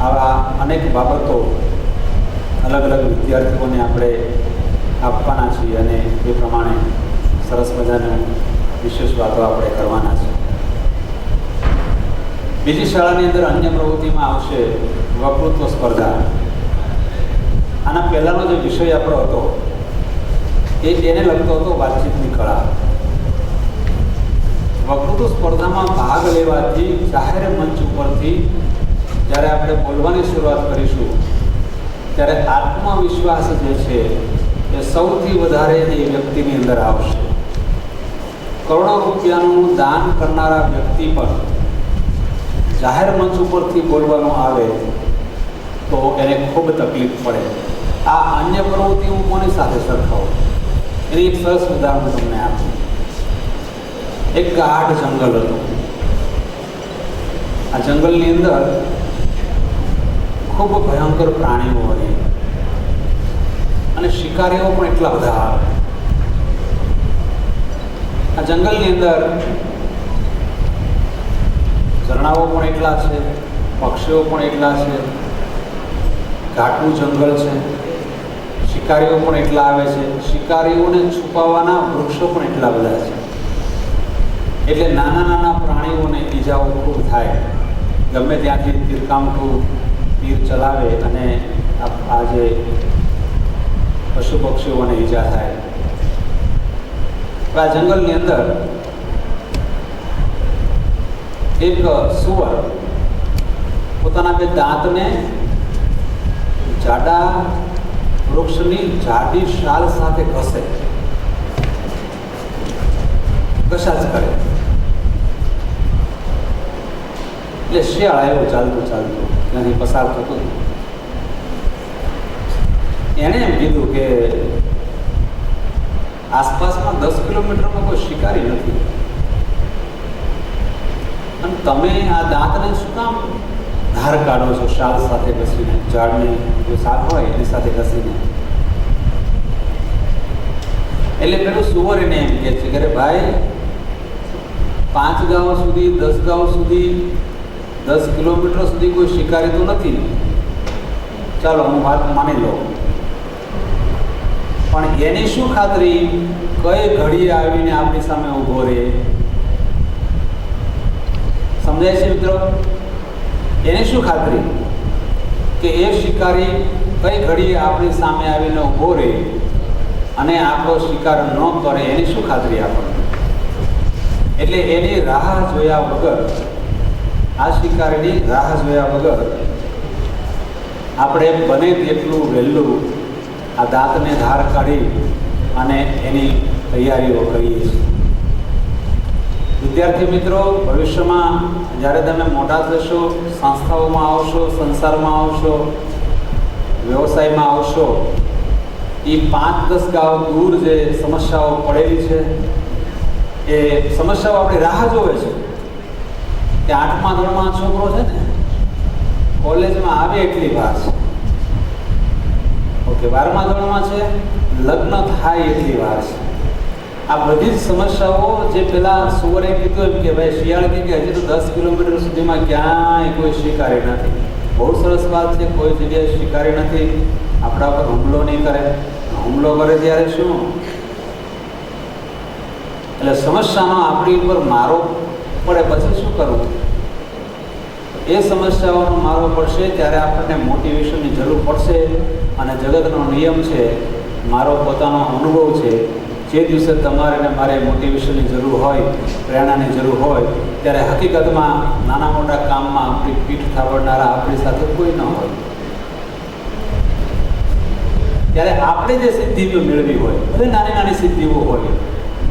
આવા અનેક બાબતો અલગ અલગ વિદ્યાર્થીઓને આપણે આપવાના છીએ અને એ પ્રમાણે સરસ મજાનું વિશેષ વાતો આપણે કરવાના છે બીજી શાળાની અંદર અન્ય પ્રવૃત્તિમાં આવશે વક્તૃત્વ સ્પર્ધા. આના પહેલાંનો જે વિષય આપણો હતો, એ એને લગતો હતો વાતચીતની કળા. વક્તૃત્વ સ્પર્ધામાં ભાગ લેવાથી જાહેર મંચ ઉપરથી જ્યારે આપણે બોલવાની શરૂઆત કરીશું, ત્યારે આત્મવિશ્વાસ જે છે, એ સૌથી વધારે એ વ્યક્તિની અંદર આવશે. કરોડો રૂપિયાનું દાન કરનારા વ્યક્તિ પણ જાહેર મંચ ઉપરથી બોલવાનું આવે, તો એને ખૂબ તકલીફ પડે. આ અન્ય પ્રવૃત્તિ હું કોની સાથે સરખાવું? એની એક સરસ ઉદાહરણ તમને આપું. એક ગાઢ જંગલ હતું. આ જંગલની અંદર ખૂબ ભયંકર પ્રાણીઓ હોય. અને શિકારીઓ પણ એટલા બધા આવે. આ જંગલની અંદર ઝરણાઓ પણ એટલા છે, પક્ષીઓ પણ એટલા છે, ઘાટનું જંગલ છે, શિકારીઓ પણ એટલા આવે છે, શિકારીઓને છુપાવવાના વૃક્ષો પણ એટલા બધા છે. એટલે નાના નાના પ્રાણીઓને ઈજાઓ ખૂબ થાય. ગમે ત્યાંથી તીરકામઠું તીર ચલાવે અને આ જે પશુ પક્ષીઓને ઈજા થાય. આ જંગલની અંદર એક સુવર પોતાના બે દાંતને જાડા વૃક્ષની જાડી શાલ સાથે ઘસે. ઘસા જ કરે. એટલે શિયાળ આવ્યો ચાલતું ચાલતું. ત્યાંથી પસાર થતો એણે એમ કીધું કે આસપાસમાં દસ કિલોમીટરમાં કોઈ શિકારી નથી. અને તમે આ દાંતને શું કામ ધાર કાઢો છો શાક સાથે ઘસીને? ઝાડની જો શાક હોય એની સાથે ઘસીને? એટલે પેલું સુવર એને એમ કહે છે કે ભાઈ, પાંચ ગાઓ સુધી, દસ ગાઓ સુધી દસ કિલોમીટર સુધી કોઈ શિકારી તો નથી. ચાલો હું વાત માની લઉં પણ એની શું ખાતરી? કઈ ઘડીએ આવીને આપણી સામે ઊભો રહે? સમજાય છે મિત્રો? એની શું ખાતરી? કે એ શિકારી કઈ ઘડીએ આપણી સામે આવીને ઊભો રહે અને આપણો શિકાર ન કરે, એની શું ખાતરી આપણને? એટલે એની રાહ જોયા વગર આ શિકારીની રાહ જોયા વગર આપણે બને તેટલું વહેલું આ દાંતને ધાર કાઢી અને એની તૈયારીઓ કરીએ છીએ. વિદ્યાર્થી મિત્રો, ભવિષ્યમાં જ્યારે તમે મોટા થશો, સંસ્થાઓમાં આવશો, સંસારમાં આવશો, વ્યવસાયમાં આવશો એ પાંચ દસ ગાંવ દૂર જે સમસ્યાઓ પડેલી છે, એ સમસ્યાઓ આપણી રાહ જોવે છે. કે આઠમા ધોરણમાં છોકરો છે ને, કોલેજમાં આવે એટલી વાર. ઓકે, બારમા ધોરણમાં છે, લગ્ન થાય એટલી વાર. છે આ બધી જ સમસ્યાઓ જે પેલા સુવરે કીધું એમ કે ભાઈ, શિયાળ કે હજી તો દસ કિલોમીટર સુધીમાં ક્યાંય કોઈ શિકારી નથી. બહુ સરસ વાત છે, કોઈ જગ્યાએ શિકારી નથી. આપણા પર હુમલો નહીં કરે. હુમલો કરે ત્યારે શું? એટલે સમસ્યાનો આપણી ઉપર મારો પડે પછી શું કરવું? એ સમસ્યાઓનો મારો પડશે ત્યારે આપણને મોટિવેશનની જરૂર પડશે અને જગતનો નિયમ છે, મારો પોતાનો અનુભવ છે, જે દિવસે તમારે ને મારે મોટિવેશનની જરૂર હોય, પ્રેરણાની જરૂર હોય, ત્યારે હકીકતમાં નાના મોટા કામમાં આપણી પીઠ થાબડનારા આપણી સાથે કોઈ ન હોય. ત્યારે આપણે જે સિદ્ધિઓ મેળવી હોય, ભલે નાની નાની સિદ્ધિઓ હોય,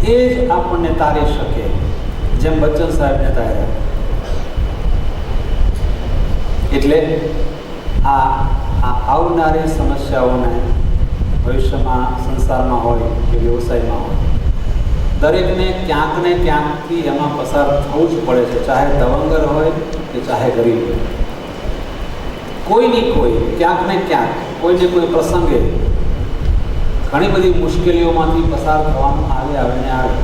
એ જ આપણને તારી શકે. જેમ બચ્ચન સાહેબને તાર્યા એટલે આ આવનારી સમસ્યાઓને ભવિષ્યમાં સંસારમાં હોય કે વ્યવસાયમાં હોય, દરેકને ક્યાંક ને ક્યાંકથી એમાં પસાર થવું જ પડે છે, ચાહે દવંગર હોય કે ચાહે ગરીબ હોય. કોઈની કોઈ, ક્યાંક ને ક્યાંક, કોઈને કોઈ પ્રસંગે ઘણી બધી મુશ્કેલીઓમાંથી પસાર થવાનું આવે આવે ને આવે.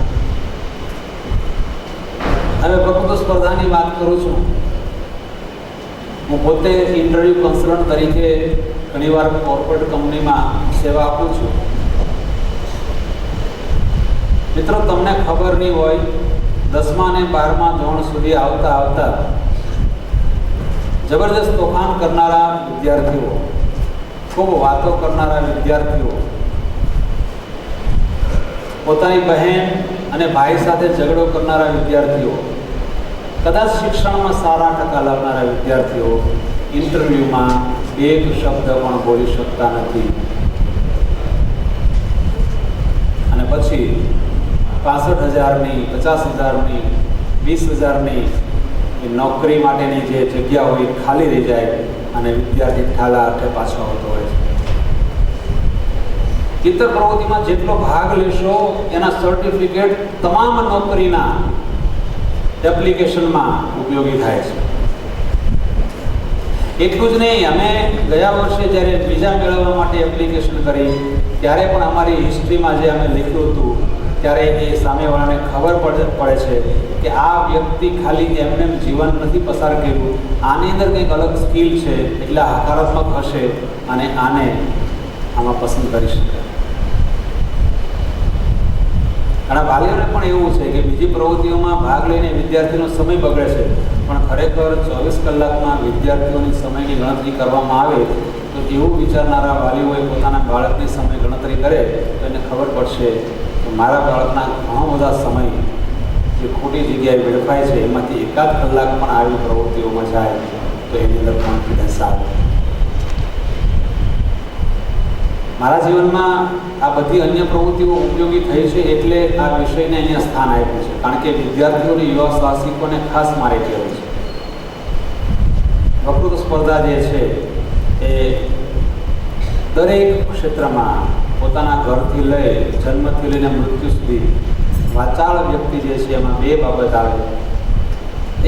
હવે પ્રકૃત સ્પર્ધાની વાત કરું છું. હું પોતે ઇન્ટરવ્યૂ કન્સલ્ટન્ટ તરીકે ઘણીવાર કોર્પોરેટ કંપનીમાં સેવા આપું છું. મિત્રો, તમને ખબર નહીં હોય, દસમા અને બારમા ધોરણ સુધી આવતા આવતા જબરદસ્ત તોફાન કરનારા વિદ્યાર્થીઓ, ખૂબ વાતો કરનારા વિદ્યાર્થીઓ, પોતાની બહેન અને ભાઈ સાથે ઝઘડો કરનારા વિદ્યાર્થીઓ કદાચ શિક્ષણમાં સારા ટકા લાવનારા વિદ્યાર્થીઓ ઇન્ટરવ્યૂમાં એક શબ્દ પણ બોલી શકતા નથી. અને પછી પાસઠ હજારની, પચાસ હજારની, વીસ હજારની નોકરી માટેની જે જગ્યા હોય ખાલી રહી જાય અને વિદ્યાર્થી ઠાલા અર્થે પાછો આવતો હોય છે. ચિત્ર પ્રવૃત્તિમાં જેટલો ભાગ લેશો, એના સર્ટિફિકેટ તમામ નોકરીના એપ્લિકેશનમાં ઉપયોગી થાય છે. એટલું જ નહીં, અમે ગયા વર્ષે જ્યારે વિઝા મેળવવા માટે એપ્લિકેશન કરી, ત્યારે પણ અમારી હિસ્ટ્રીમાં જે અમે લખ્યું હતું, ત્યારે એ સામેવાળાને ખબર પડે છે કે આ વ્યક્તિ ખાલી એમને જીવન નથી પસાર કર્યું. આની અંદર કંઈક અલગ સ્કિલ છે, એટલે હકારાત્મક હશે અને આને આમાં પસંદ કરી શકાય. ઘણા વાલીઓને પણ એવું છે કે બીજી પ્રવૃત્તિઓમાં ભાગ લઈને વિદ્યાર્થીનો સમય બગડે છે. પણ ખરેખર ચોવીસ કલાકમાં વિદ્યાર્થીઓની સમયની ગણતરી કરવામાં આવે તો એવું વિચારનારા વાલીઓએ પોતાના બાળકની સમય ગણતરી કરે તો એને ખબર પડશે કે મારા બાળકના ઘણો બધા સમય જે ખોટી જગ્યાએ વેડફાય છે, એમાંથી એકાદ કલાક પણ આવી પ્રવૃત્તિઓમાં જાય તો એની અંદર કોન્ફિડન્સ આવે. મારા જીવનમાં આ બધી અન્ય પ્રવૃત્તિઓ ઉપયોગી થઈ છે એટલે આ વિષયને અહીંયા સ્થાન આપ્યું છે. કારણ કે વિદ્યાર્થીઓને, યુવા સાહસિકોને ખાસ મારે કહેવું છે. વકૃત્વ સ્પર્ધા જે છે એ દરેક ક્ષેત્રમાં પોતાના ઘરથી લઈ જન્મથી લઈને મૃત્યુ સુધી વાચાળ વ્યક્તિ જે છે એમાં બે બાબત આવે.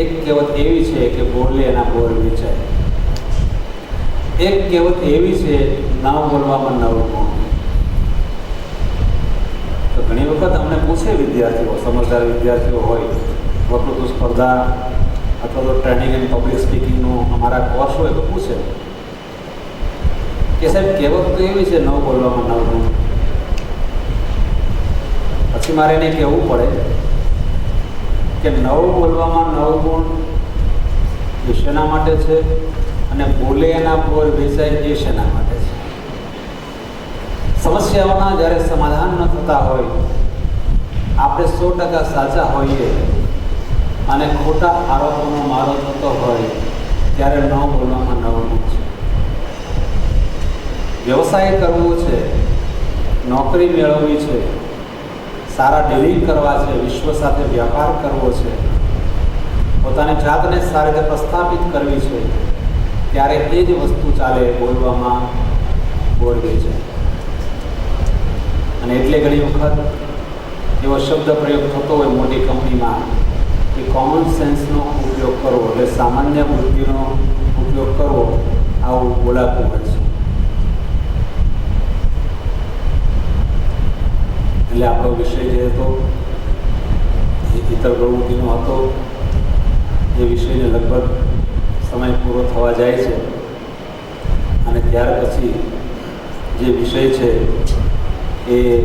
એક કહેવત એવી છે કે બોલે એના બોલ વિચાય એક કહેવત એવી છે ના બોલવામાં નવ ગુણ તો ઘણી વખત અમને પૂછે વિદ્યાર્થીઓ, સમજદાર વિદ્યાર્થીઓ હોય વકૃત્વ સ્પર્ધા અથવા તો ટ્રેનિંગ એન્ડ પબ્લિક સ્પીકિંગનો અમારા કોર્સ હોય તો પૂછે. કે સાહેબ, કહેવત તો એવી છે નવ બોલવામાં નવ ગુણ પછી મારે એને કહેવું પડે કે નવ બોલવામાં નવ ગુણ વિશેના માટે છે? અને બોલે એના પર વેચાય એ શેના માટે છે? સમસ્યાઓના જ્યારે સમાધાન ન થતા હોય, આપણે સો ટકા સાચા હોઈએ અને ખોટા આરોપોનો મારો થતો હોય, ત્યારે ન બોલવામાં નવનું છે. વ્યવસાય કરવો છે, નોકરી મેળવવી છે, સારા ડીલિંગ કરવા છે, વિશ્વ સાથે વ્યાપાર કરવો છે, પોતાની જાતને સારી રીતે પ્રસ્થાપિત કરવી છે ત્યારે એ જ વસ્તુ ચાલે બોલવામાં બોલવી છે. અને એટલે ઘણી વખત એવો શબ્દ પ્રયોગ થતો હોય મોટી કંપનીમાં કે કોમન સેન્સનો ઉપયોગ કરવો એટલે સામાન્ય બુદ્ધિનો ઉપયોગ કરવો આવું બોલાતું હોય છે. એટલે આપણો વિષય જે હતો, એ ઇતર પ્રવૃત્તિનો હતો, એ વિષયને લગભગ સમય પૂરો થવા જાય છે. અને ત્યાર પછી જે વિષય છે એ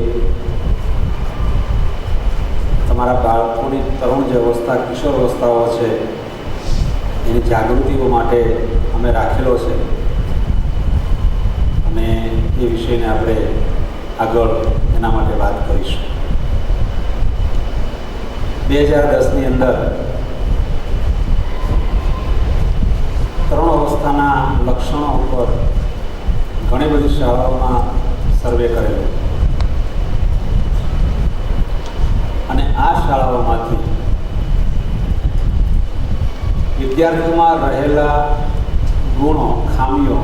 તમારા બાળકોની તરુણ જે અવસ્થા, કિશોર અવસ્થાઓ છે, એની જાગૃતિઓ માટે અમે રાખેલો છે. અને એ વિષયને આપણે આગળ એના માટે વાત કરીશું. બે હજાર દસની અંદર તરુણ અવસ્થાના લક્ષણો ઉપર ઘણી બધી શાળાઓમાં સર્વે કરેલો. અને આ શાળાઓમાંથી વિદ્યાર્થીઓમાં રહેલા ગુણો, ખામીઓ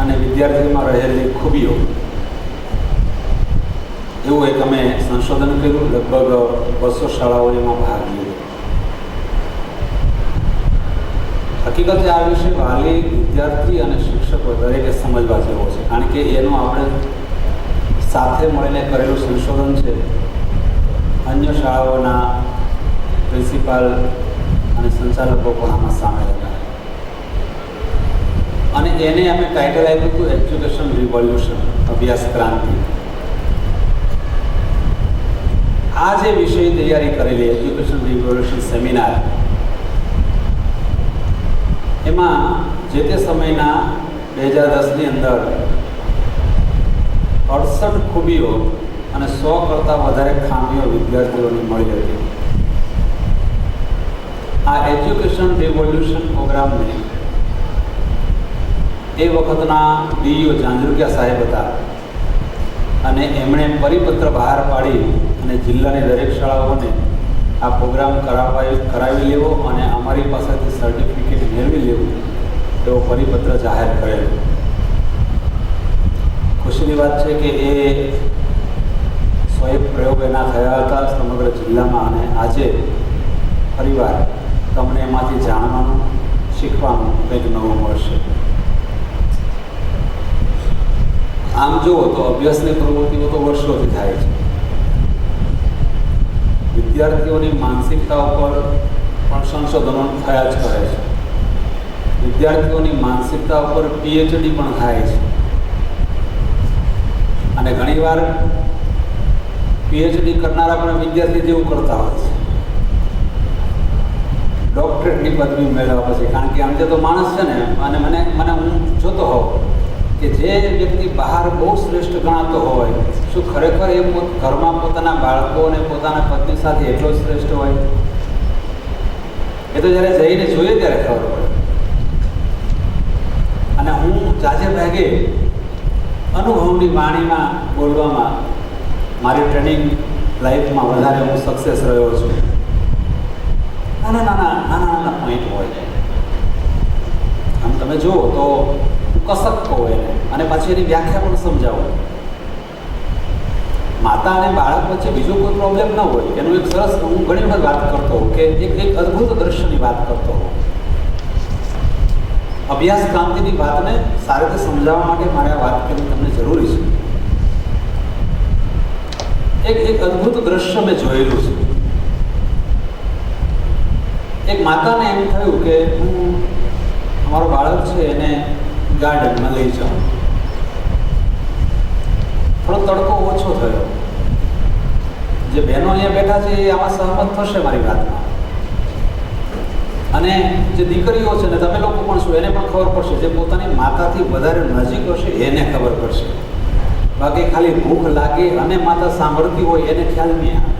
અને વિદ્યાર્થીઓમાં રહેલી ખૂબીઓ, એવું એક અમે સંશોધન કર્યું. લગભગ બસો શાળાઓએ એમાં ભાગ લીધો. હકીકતે આ વિશે વાલી વિદ્યાર્થી અને શિક્ષકો દરેકે સમજવા જેવો છે. કારણ કે એનું આપણે સાથે મળીને કરેલું સંશોધન છે. અન્ય શાળાઓના પ્રિન્સિપાલ અને સંચાલકો પણ આમાં સામેલ હતા. અને એને અમે ટાઇટલ આપ્યું હતું એજ્યુકેશન રિવોલ્યુશન અભ્યાસ ક્રાંતિ. આ જે વિષય તૈયારી કરેલી એજ્યુકેશન રિવોલ્યુશન સેમિનાર એમાં જે તે સમયના બે હજાર દસની અંદર અડસઠ ખૂબીઓ અને સો કરતાં વધારે ખામીઓ વિદ્યાર્થીઓને મળી હતી. આ એજ્યુકેશન રિવોલ્યુશન પ્રોગ્રામને એ વખતના ડીઈઓ ઝાંઝુકિયા સાહેબ હતા અને એમણે પરિપત્ર બહાર પાડી અને જિલ્લાની દરેક શાળાઓને આ પ્રોગ્રામ કરાવાય કરાવી લેવો અને અમારી પાસેથી સર્ટિફિકેટ મેળવી લેવું. એવો પરિપત્ર જાહેર કરેલો. ખુશીની વાત છે કે એ સ્વયં પ્રયોગ એના થયા હતા સમગ્ર જિલ્લામાં અને આજે ફરીવાર તમને એમાંથી જાણવાનું, શીખવાનું કંઈક નવું મળશે. આમ જુઓ તો અભ્યાસની પ્રવૃત્તિઓ તો વર્ષોથી થાય છે. વિદ્યાર્થીઓની માનસિકતા ઉપર પણ સંશોધનો થયા જ કરે છે. વિદ્યાર્થીઓની માનસિકતા ઉપર પીએચડી પણ થાય છે. અને ઘણીવાર પીએચડી કરનારા પણ વિદ્યાર્થી જેવું કરતા હોય છે. ડોક્ટરેટની પદવી મેળવ્યા પછી, કારણ કે આમ તો માણસ છે ને, અને મને મને હું જોતો હોઉં કે જે વ્યક્તિ બહાર બહુ શ્રેષ્ઠ ગણાતો હોય, શું ખરેખર એ ઘરમાં પોતાના બાળકો અને પોતાના પત્ની સાથે એટલો શ્રેષ્ઠ હોય? એ તો જ્યારે જઈને જોઈએ ત્યારે ખબર પડે. અને હું જાજે ભાગે અનુભવની વાણીમાં બોલવામાં મારી ટ્રેનિંગ લાઈફમાં વધારે હું સક્સેસ રહ્યો છું. નાના નાના નાના નાના પોઈન્ટ હોય. આમ તમે જુઓ તો કસક કહો અને પછી એની વ્યાખ્યા પણ સમજાવો. માતા અને બાળક વચ્ચે બીજો કોઈ પ્રોબ્લેમ ન હોય, એનું એક સરસ હું ઘણી વખત વાત કરતો હોઉં કે એક એક અદ્ભુત દ્રશ્યની વાત કરતો હોઉં. અભ્યાસ ક્રાંતિની વાતને સારી રીતે સમજાવવા માટે મારે આ વાત કરવી તમને જરૂરી છે. એક એક અદ્ભુત દ્રશ્ય મેં જોયેલું છે. એક માતાને એમ થયું કે હું, અમારો બાળક છે, એને ગાર્ડનમાં લઈ જાઉં થોડો તડકો ઓછો થયો. જે બહેનો અહીંયા બેઠા છે એ આમાં સહમત થશે મારી વાતમાં. અને જે દીકરીઓ છે ને, તમે લોકો પણ છો, એને પણ ખબર પડશે, જે પોતાની માતાથી વધારે નજીક હશે, એને ખબર પડશે. બાકી ખાલી ભૂખ લાગે અને માતા સાંભળતી હોય, એને ખ્યાલ નહીં આવે.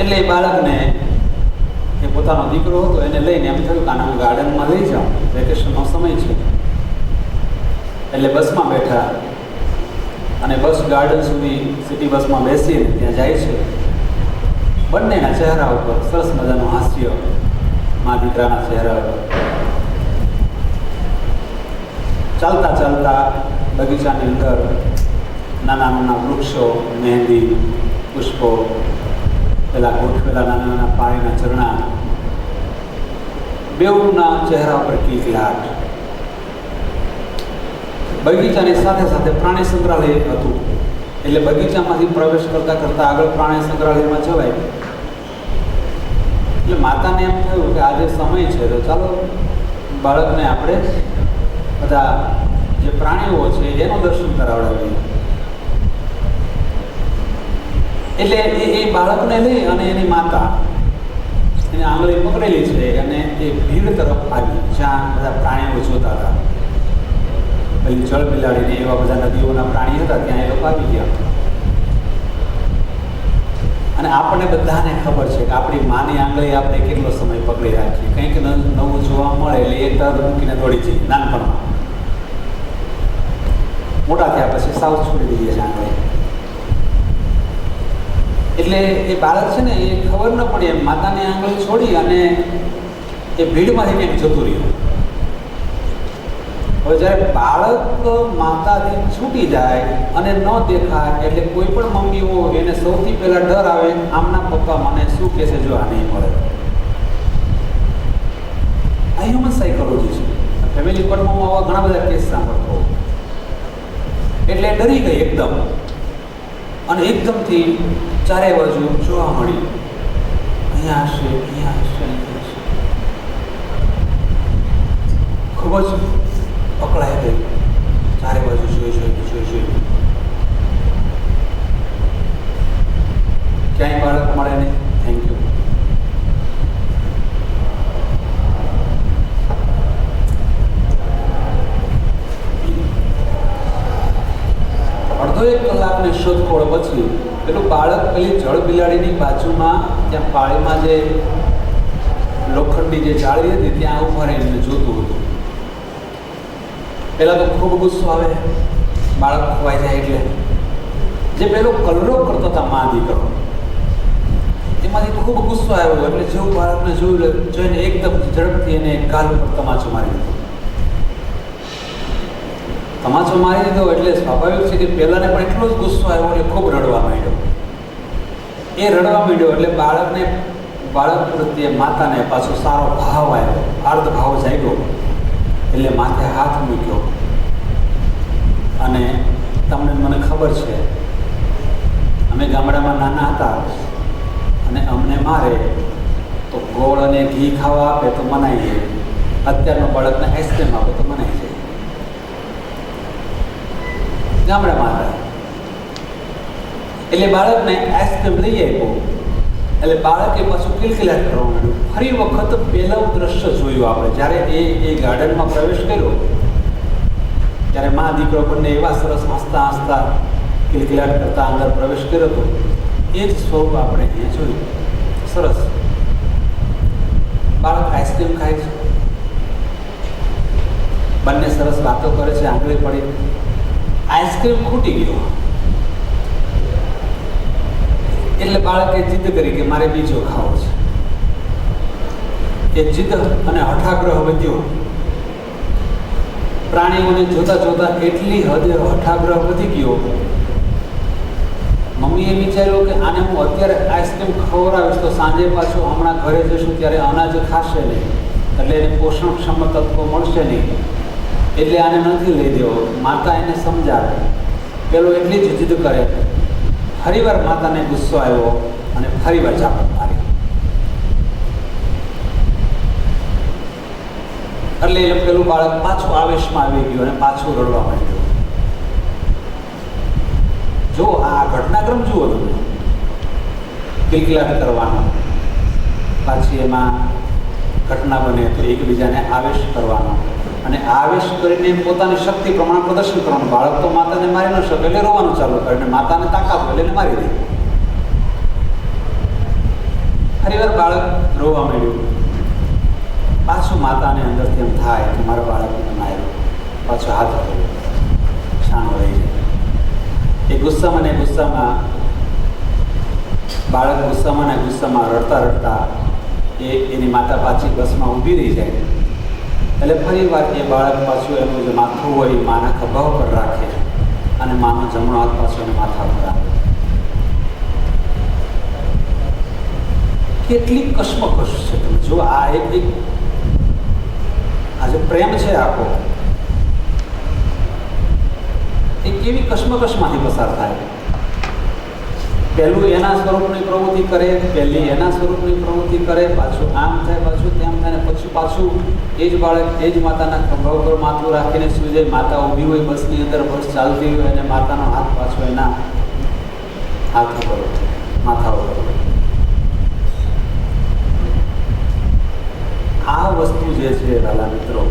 એટલે બાળકને પોતાનો દીકરો હતો, એને લઈને એમ થયું કે આને હું ગાર્ડનમાં લઈ જાઉં. વેકેશનનો સમય છે. એટલે બસમાં બેઠા. અને બસ ગાર્ડન સુધી સિટી બસમાં બેસીને ત્યાં જાય છે. બંનેના ચહેરા ઉપર સરસ મજાનું હાસ્ય મા દીકરાના ચહેરા ઉપર. ચાલતા ચાલતા બગીચાની અંદર નાના નાના વૃક્ષો, મહેંદી, પુષ્પો, પેલા ગોઠવેલા નાના નાના પાણીના ઝરણા બેઉના ચહેરા પર કિલકિલાટ બગીચાની સાથે સાથે પ્રાણી સંગ્રહાલય હતું. એટલે બગીચામાંથી પ્રવેશ કરતા કરતા આગળ પ્રાણી સંગ્રહાલયમાં જવાય. એટલે માતાને એમ થયું કે આજે સમય છે, તો ચાલો બાળકને આપણે બધા જે પ્રાણીઓ છે એનું દર્શન કરાવડાવીએ. એટલે એ બાળકને લઈ અને એની માતા એને આંગળી પકડેલી છે અને એ ભીડ તરફ આવી, જ્યાં બધા પ્રાણીઓ જોતા હતા. પેલી જળ બિલાડીને એવા બધા નદીઓના પ્રાણી હતા, ત્યાં એ લોકો આવી ગયા. અને આપણને બધાને ખબર છે કે આપણી માની આંગળી આપણે કેટલો સમય પકડી રાખીએ. કંઈક નવું જોવા મળે, એટલે એ તરત મૂકીને દોડી જઈએ, નાનપણમાં. મોટા થયા પછી સાવ છોડી દઈએ છીએ આંગળી એટલે એ બાળક છે ને, એ ખબર ન પડી એમ. માતાની આંગળી છોડી અને એ ભીડમાંથી કંઈક જતું રહ્યું. હવે જ્યારે બાળક માતાથી છૂટી જાય અને ન દેખાય, એટલે કોઈ પણ મમ્મીઓ એને સૌથી પહેલાં ડર આવે, આમના પપ્પા મને શું કહેશે જો આ નહીં મળે. આ હ્યુમન સાયકોલોજી છે. ફેમિલી કોર્ટમાં હું આવા ઘણા બધા કેસ સાંભળતો. એટલે ડરી ગઈ એકદમ. અને એકદમથી ચારે બાજુ જોવા મળી. અહીંયા હશે અહીંયા હશે ખૂબ જ પકડાઈ ગઈ ચારે બાજુ જોઈ જોઈ જોઈ જોઈ. ક્યાંય બાળક મળે નહીં. એક શોધખોળ પછી પેલું બાળક પેલી જળ બિલાડીની બાજુમાં, ત્યાં પાળીમાં જે લોખંડની જે જાળી હતી, ત્યાં ઊભા રહીને જોતું હતું. પહેલાં તો ખૂબ ગુસ્સો આવે. બાળક ખોવાઈ જાય એટલે. જે પેલો કલરો કરતો હતા મા દીકરો. એમાંથી ખૂબ ગુસ્સો આવ્યો. એટલે જેવું બાળકને જોયું જોઈને એકદમ ઝડપથી એને ગાલ પર તમાચો મારી દીધો. તમાચો મારી દીધો એટલે સ્વાભાવિક છે કે પહેલાંને પણ એટલો જ ગુસ્સો આવ્યો એટલે ખૂબ રડવા માંડ્યો. એ રડવા માંડ્યો એટલે બાળકને, બાળક પ્રત્યે માતાને પાછો સારો ભાવ આવ્યો અર્ધ ભાવ જાગ્યો. એટલે માથે હાથ મૂક્યો. અને તમને મને ખબર છે, અમે ગામડામાં નાના હતા અને અમને મારે તો ગોળ અને ઘી ખાવા આપે તો મનાઈએ. અત્યારના બાળકને આઈસ્ક્રીમ આપે તો મનાઈ જાય ગામડામાં હતા. એટલે બાળકને આઈસ્ક્રીમ લઈ આવ્યો એટલે બાળકે પાછું કિલકિલાટ કરવા માંડ્યું ફરી વખત પહેલું દ્રશ્ય જોયું આપણે. જ્યારે એ એ ગાર્ડનમાં પ્રવેશ કર્યો, ત્યારે મા દીકરો બંને એવા સરસ હસતા હસતા કિલકિલાટ કરતા અંદર પ્રવેશ કર્યો હતો. એ જ સ્વરૂપ આપણે અહીંયા જોયું. સરસ. બાળક આઈસ્ક્રીમ ખાય છે. બંને સરસ વાતો કરે છે, આંગળી પડી. આઈસ્ક્રીમ ખૂટી ગયો. એટલે બાળકે જીદ કરી કે મારે બીજો ખાવો છે. એ જીદ અને હઠાગ્રહ વધ્યો. પ્રાણીઓને જોતા જોતા એટલી હદે હઠાગ્રહ વધી ગયો. મમ્મીએ વિચાર્યું કે આને હું અત્યારે આઈસ્ક્રીમ ખવડાવીશ તો સાંજે પાછું હમણાં ઘરે જશું ત્યારે અનાજ ખાશે નહીં. એટલે એને પોષણક્ષમ તત્વો મળશે નહીં. એટલે આને નથી લઈ દેવો. માતા એને સમજાવે. પેલો એટલી જ જીદ કરે. ફરીવાર માતાને ગુસ્સો આવ્યો અને ફરીવાર ઝાપટ મારી. એટલે એ પેલું બાળક પાછું આવેશમાં આવી ગયું અને પાછું રડવા માંડ્યું. જો આ ઘટનાક્રમ જુઓ તમે. કિલકિલાટ કરવાનો. પાછી એમાં ઘટના બને તો એકબીજાને આવેશ કરવાનો. અને આવેશ કરીને પોતાની શક્તિ પ્રમાણે પ્રદર્શન કરવાનું. બાળક તો માતાને મારી ન શકે એટલે રોવાનું ચાલુ કરે. અને માતાને તાકાત હોય એટલે મારી દે. ફરીવાર બાળક રોવા માંડ્યું. પાછું માતાને અંદરથી એમ થાય કે મારા બાળકને માર્યો પાછો હાથ કર્યો શાનો રહી જાય. એ ગુસ્સામાં ને ગુસ્સામાં, બાળક ગુસ્સામાં ને ગુસ્સામાં રડતા રડતા એ એની માતા પાછી બસમાં ઊભી રહી જાય. એટલે ફરી વાર એ બાળક પાછું એનું જે માથું હોય એ માના ખભા ઉપર રાખે અને માનો જમણો હાથ પાછો એને માથા પર રાખે. કેટલી કશ્મકશ છે તમે. જો આ એક એક આ જે પ્રેમ છે આખો, એ કેવી કશ્મકશમાંથી પસાર થાય? પહેલું એના સ્વરૂપની પ્રવૃત્તિ કરે પહેલી એના સ્વરૂપની પ્રવૃત્તિ કરે, પાછું આમ થાય, પાછું તેમ થાય પછી પાછું એ જ બાળક, એ જ માતાના ખભા ઉપર માથું રાખીને સુઈ જાય માતા ઊભી હોય, બસની અંદર બસ ચાલતી હોય, અને માતાનો હાથ પાછો એના હાથ ઉપર માથા ઉપર આ વસ્તુ જે છે વાલા મિત્રો,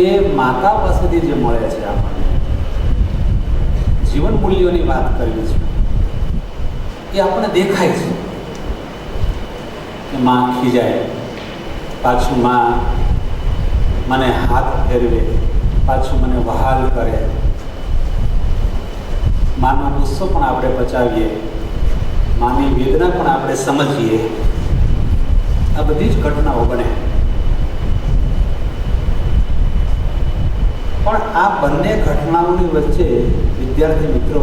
એ માતા પાસેથી જે મળે છે આપણને જીવન મૂલ્યોની વાત કરીએ છીએ, એ આપણને દેખાય છે કે માં ખીજાય પાછું માં મને હાથ ફેરવે, પાછું મને વહાલ કરે. માનો ગુસ્સો પણ આપણે પચાવીએ, માની વેદના પણ આપણે સમજીએ. આ બધી જ ઘટનાઓ બને. પણ આ બંને ઘટનાઓની વચ્ચે વિદ્યાર્થી મિત્રો,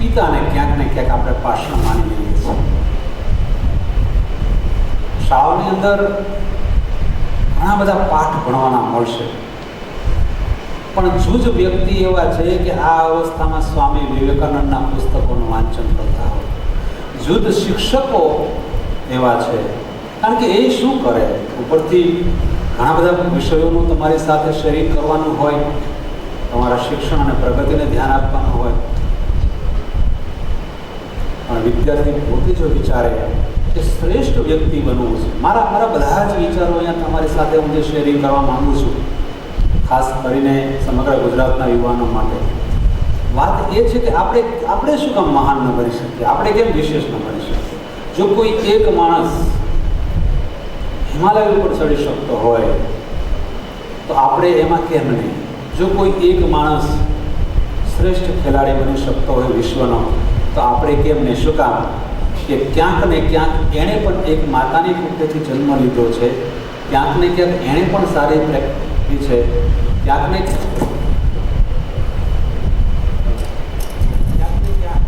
પિતાને ક્યાંક ને ક્યાંક આપણે પાછળ માની લઈએ છીએ. શાળાની અંદર ઘણા બધા પાઠ ભણવાના મળશે. પણ જૂજ વ્યક્તિ એવા છે કે આ અવસ્થામાં સ્વામી વિવેકાનંદના પુસ્તકોનું વાંચન કરતા હોય. જુદ શિક્ષકો એવા છે. કારણ કે એ શું કરે? ઉપરથી ઘણા બધા વિષયોનું તમારી સાથે શેરિંગ કરવાનું હોય, તમારા શિક્ષણ અને પ્રગતિને ધ્યાન આપવાનું હોય. પણ વિદ્યાર્થી પોતે જો વિચારે કે શ્રેષ્ઠ વ્યક્તિ બનવું છે, મારા મારા બધા જ વિચારો અહીંયા તમારી સાથે હું જે શેરિંગ કરવા માંગુ છું, ખાસ કરીને સમગ્ર ગુજરાતના યુવાનો માટે. વાત એ છે કે આપણે આપણે શું કામ મહાન ન બની શકીએ? આપણે કેમ વિશેષ ન બની શકીએ? જો કોઈ એક માણસ હિમાલય ઉપર ચડી શકતો હોય, તો આપણે એમાં કેમ નહીં? જો કોઈ એક માણસ શ્રેષ્ઠ ખેલાડી બની શકતો હોય વિશ્વનો, તો આપણે કેમ નહીં? શું કામ? કે ક્યાંક ને ક્યાંક એણે પણ એક માતાની કુખેથી જન્મ લીધો છે. ક્યાંક ને ક્યાંક એણે પણ સારી પ્રેક્ટિસ છે. ક્યાંક ને ક્યાંક ને ક્યાંક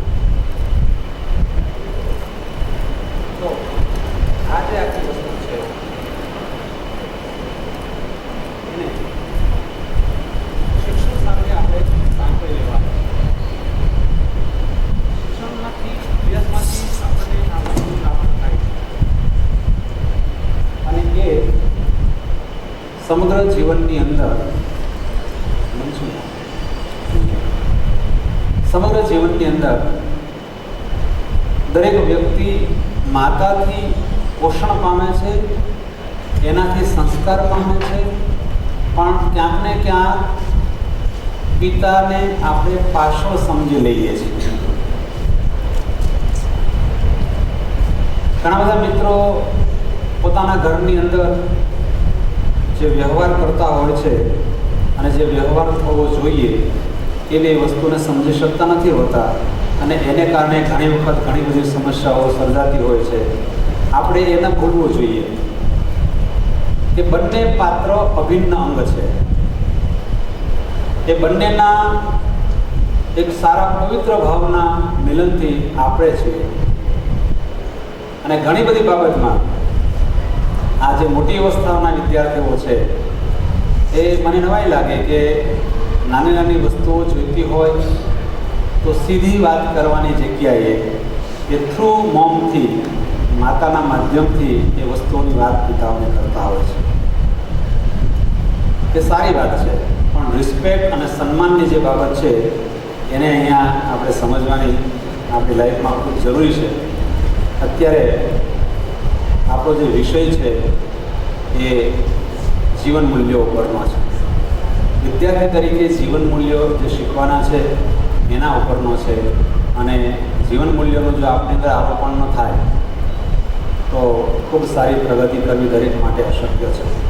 તો આ જે આખી વસ્તુ છે એને શિક્ષણ સાથે આપણે સાંકળી લેવાનું શિક્ષણમાંથી અભ્યાસમાંથી આપણને આ વસ્તુ પ્રાપ્ત થાય છે અને એ સમગ્ર જીવનની અંદર સમગ્ર જીવનની અંદર દરેક વ્યક્તિ માતાથી પોષણ પામે છે, એનાથી સંસ્કાર પામે છે, પણ ક્યાંક ને ક્યાંક પિતાને આપણે પાછળ સમજી લઈએ છીએ. ઘણા બધા મિત્રો પોતાના ઘરની અંદર જે વ્યવહાર કરતા હોય છે અને જે વ્યવહાર થવો જોઈએ એને વસ્તુને સમજી શકતા નથી હોતા અને એને કારણે ઘણી વખત ઘણી બધી સમસ્યાઓ સર્જાતી હોય છે. આપણે એને ભૂલવું જોઈએ. કે બંને પાત્ર અભિન્ન અંગ છે. એ બંનેના એક સારા પવિત્ર ભાવના મિલનથી આપણે છીએ. અને ઘણી બધી બાબતમાં આ જે મોટી અવસ્થાના વિદ્યાર્થીઓ છે, એ મને નવાઈ લાગે કે નાની નાની વસ્તુઓ જોઈતી હોય તો સીધી વાત કરવાની જગ્યાએ એ થ્રુ મોમથી માતાના માધ્યમથી એ વસ્તુઓની વાત પિતાઓને કરતા હોય છે. એ સારી વાત છે, પણ રિસ્પેક્ટ અને સન્માનની જે બાબત છે, એને અહીંયા આપણે સમજવાની આપણી લાઈફમાં ખૂબ જરૂરી છે. અત્યારે આપણો જે વિષય છે એ જીવન મૂલ્યો ઉપરનો છે. વિદ્યાર્થી તરીકે જીવન મૂલ્યો જે શીખવાના છે એના ઉપરનો છે અને જીવન મૂલ્યોનું જો આપણી અંદર આરોપણ ન થાય તો ખૂબ સારી પ્રગતિ કરવી દરેક માટે અશક્ય છે.